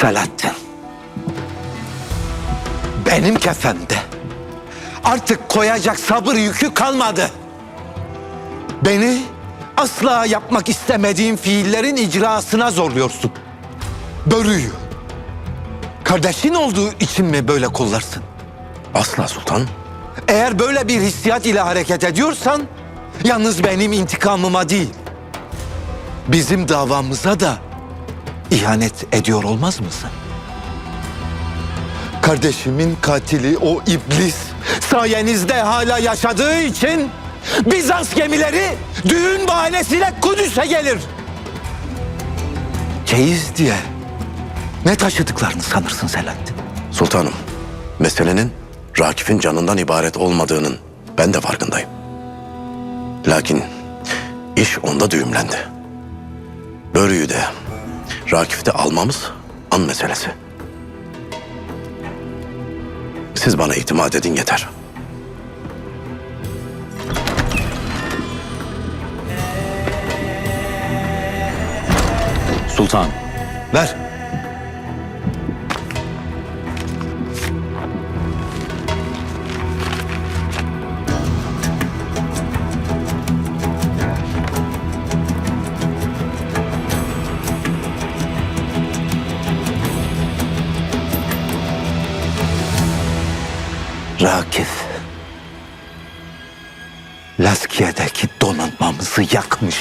Selahattin. Benim kefemde artık koyacak sabır yükü kalmadı. Beni asla yapmak istemediğim fiillerin icrasına zorluyorsun. Börüyü. Kardeşin olduğu için mi böyle kollarsın? Asla sultanım. Eğer böyle bir hissiyat ile hareket ediyorsan yalnız benim intikamıma değil bizim davamıza da ihanet ediyor olmaz mısın? Kardeşimin katili o iblis sayenizde hala yaşadığı için Bizans gemileri düğün bahanesiyle Kudüs'e gelir. Çeyiz diye ne taşıdıklarını sanırsın Selahattin? Sultanım, meselenin Rakif'in canından ibaret olmadığının ben de farkındayım. Lakin iş onda düğümlendi. Börüyü de Rakif'te almamız an meselesi. Siz bana itimat edin yeter. Sultan, Ver. Rakif. Laskiye'deki donanmamızı yakmış.